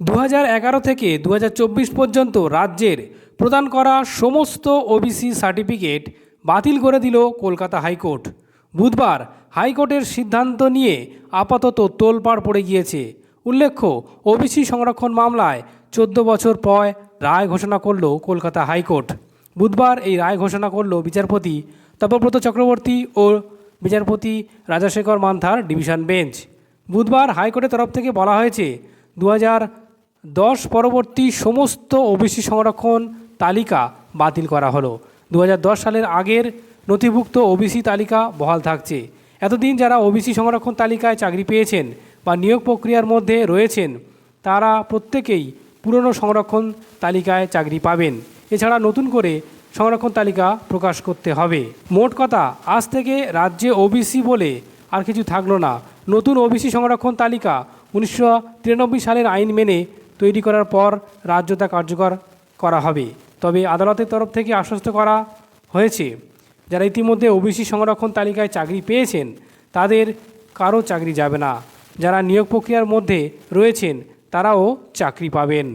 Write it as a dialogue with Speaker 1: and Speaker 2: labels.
Speaker 1: দু থেকে দু হাজার চব্বিশ পর্যন্ত রাজ্যের প্রদান করা সমস্ত ওবিসি সার্টিফিকেট বাতিল করে দিল কলকাতা হাইকোর্ট। বুধবার হাইকোর্টের সিদ্ধান্ত নিয়ে আপাতত তোলপাড় পড়ে গিয়েছে। উল্লেখ্য, ওবিসি সংরক্ষণ মামলায় চোদ্দ বছর পর রায় ঘোষণা করল কলকাতা হাইকোর্ট। বুধবার এই রায় ঘোষণা করল বিচারপতি তপব্রত চক্রবর্তী ও বিচারপতি রাজাশেখর মান্থার ডিভিশন বেঞ্চ। বুধবার হাইকোর্টের তরফ থেকে বলা হয়েছে দু হাজার দশ পরবর্তী সমস্ত ওবিসি সংরক্ষণ তালিকা বাতিল করা হলো। দু হাজার দশ সালের আগের নথিভুক্ত ওবিসি তালিকা বহাল থাকছে। এতদিন যারা ওবিসি সংরক্ষণ তালিকায় চাকরি পেয়েছেন বা নিয়োগ প্রক্রিয়ার মধ্যে রয়েছেন, তারা প্রত্যেকেই পুরনো সংরক্ষণ তালিকায় চাকরি পাবেন। এছাড়া নতুন করে সংরক্ষণ তালিকা প্রকাশ করতে হবে। মোট কথা, আজ থেকে রাজ্যে ওবিসি বলে আর কিছু থাকল না। নতুন ওবিসি সংরক্ষণ তালিকা উনিশশো তিরানব্বই সালের আইন মেনে তৈরি করার পর রাজ্য তা কার্যকর করা হবে। তবে আদালতের তরফ থেকে আশ্বস্ত করা হয়েছে, যারা ইতিমধ্যে ওবিসি সংরক্ষণ তালিকায় চাকরি পেয়েছেন, তাদের কারও চাকরি যাবে না। যারা নিয়োগ প্রক্রিয়ার মধ্যে রয়েছেন, তারাও চাকরি পাবেন।